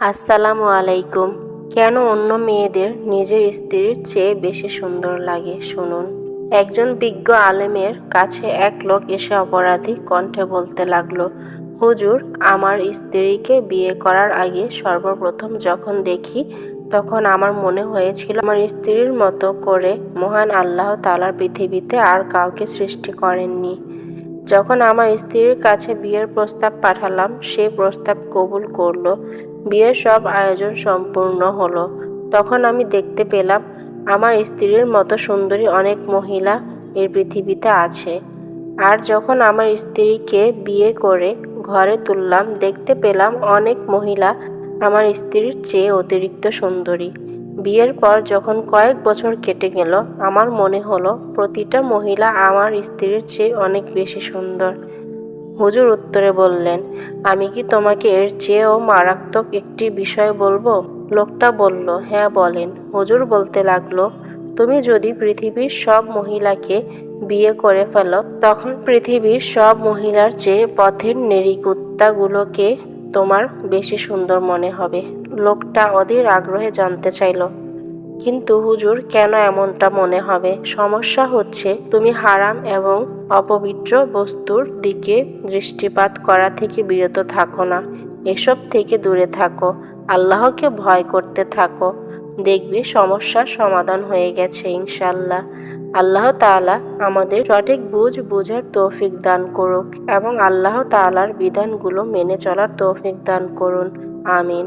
আসসালামু আলাইকুম। কেন অন্য মেয়েদের নিজের স্ত্রীর চেয়ে বেশি সুন্দর লাগে, শুনুন। একজন বিজ্ঞ আলেমের কাছে এক লোক এসে অপরাধী কণ্ঠে বলতে লাগল, হুজুর, আমার স্ত্রীকে বিয়ে করার আগে সর্বপ্রথম যখন দেখি, তখন আমার মনে হয়েছিল আমার স্ত্রীর মতো করে মহান আল্লাহ তালার পৃথিবীতে আর কাউকে সৃষ্টি করেননি। যখন আমার স্ত্রীর কাছে বিয়ের প্রস্তাব পাঠালাম, সে প্রস্তাব কবুল করল। বিয়ের সব আয়োজন সম্পূর্ণ হলো। তখন আমি দেখতে পেলাম, আমার স্ত্রীর মতো সুন্দরী অনেক মহিলা এর পৃথিবীতে আছে। আর যখন আমার স্ত্রীকে বিয়ে করে ঘরে তুললাম, দেখতে পেলাম অনেক মহিলা আমার স্ত্রীর চেয়ে অতিরিক্ত সুন্দরী। বিয়ের পর যখন কয়েক বছর কেটে গেল, আমার মনে হলো প্রতিটা মহিলা আমার স্ত্রীর চেয়ে অনেক বেশি সুন্দর। হুজুর উত্তরে বললেন, আমি কি তোমাকে এর চেয়েও মারাত্মক একটি বিষয় বলব? লোকটা বলল হ্যাঁ বলেন। হুজুর বলতে লাগল, তুমি যদি পৃথিবীর সব মহিলাকে বিয়ে করে ফেলো, তখন পৃথিবীর সব মহিলার চেয়ে পথের নেরিকুত্তাগুলোকে তোমার বেশি সুন্দর মনে হবে। লোকটা অধীর আগ্রহে জানতে চাইলো, কিন্তু হুজুর, কেন এমনটা মনে হবে? সমস্যা হচ্ছে তুমি হারাম এবং অপবিত্র বস্তুর দিকে দৃষ্টিপাত করা থেকে বিরত থাকো না। এসব থেকে দূরে থাকো। আল্লাহকে ভয় করতে থাকো। দেখবে সমস্যার সমাধান হয়ে গেছে ইনশাল্লাহ আল্লাহ তাআলা আমাদের সঠিক বুঝ বুঝার তৌফিক দান করুক এবং আল্লাহ তাআলার বিধানগুলো মেনে চলার তৌফিক দান করুন। আমিন।